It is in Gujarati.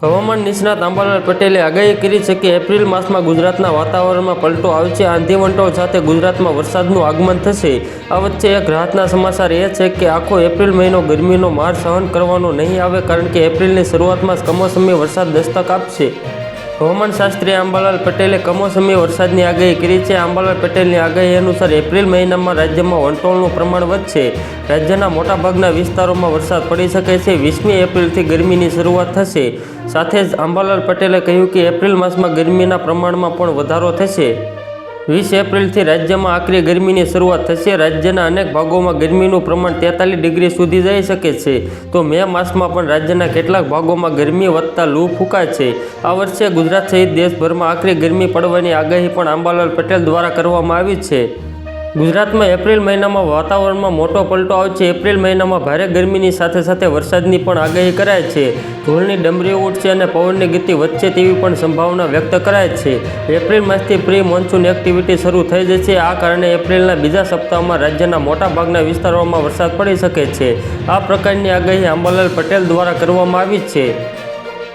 હવામાન નિષ્ણાત અંબાલાલ પટેલે આગાહી કરી છે કે એપ્રિલ માસમાં ગુજરાતના વાતાવરણમાં પલટો આવશે આંધી વંટોળ સાથે ગુજરાતમાં વરસાદનું આગમન થશે. આ વચ્ચે એક રાહતના સમાચાર એ છે કે આખો એપ્રિલ મહિનો ગરમીનો માર સહન કરવાનો નહીં આવે, કારણ કે એપ્રિલની શરૂઆતમાં કમોસમી વરસાદ દસ્તક આપશે. હવામાન શાસ્ત્રી અંબાલાલ પટેલે કમોસમી વરસાદની આગાહી કરી છે. અંબાલાલ પટેલની આગાહી અનુસાર એપ્રિલ મહિનામાં રાજ્યમાં વંટોળનું પ્રમાણ વધશે. રાજ્યના મોટાભાગના વિસ્તારોમાં વરસાદ પડી શકે છે. વીસમી એપ્રિલથી ગરમીની શરૂઆત થશે. સાથે જ અંબાલાલ પટેલે કહ્યું કે એપ્રિલ માસમાં ગરમીના પ્રમાણમાં પણ વધારો થશે. વીસ એપ્રિલથી રાજ્યમાં આકરી ગરમીની શરૂઆત થશે. રાજ્યના અનેક ભાગોમાં ગરમીનું પ્રમાણ તેતાલીસ ડિગ્રી સુધી જઈ શકે છે. તો મે માસમાં પણ રાજ્યના કેટલાક ભાગોમાં ગરમી વધતા લૂ ફૂંકાય છે. આ વર્ષે ગુજરાત સહિત દેશભરમાં આકરી ગરમી પડવાની આગાહી પણ અંબાલાલ પટેલ દ્વારા કરવામાં આવી છે. ગુજરાતમાં એપ્રિલ મહિનામાં વાતાવરણમાં મોટો પલટો આવશે એપ્રિલ મહિનામાં ભારે ગરમીની સાથે સાથે વરસાદની પણ આગાહી કરાય છે. ધૂળની ડમરીઓ ઉઠશે અને પવનની ગતિ વધશે તેવી પણ સંભાવના વ્યક્ત કરાય છે. એપ્રિલ માસથી પ્રી મોન્સૂન એક્ટિવિટી શરૂ થઈ જશે. આ કારણે એપ્રિલના બીજા સપ્તાહમાં રાજ્યના મોટાભાગના વિસ્તારોમાં વરસાદ પડી શકે છે. આ પ્રકારની આગાહી અંબાલાલ પટેલ દ્વારા કરવામાં આવી છે.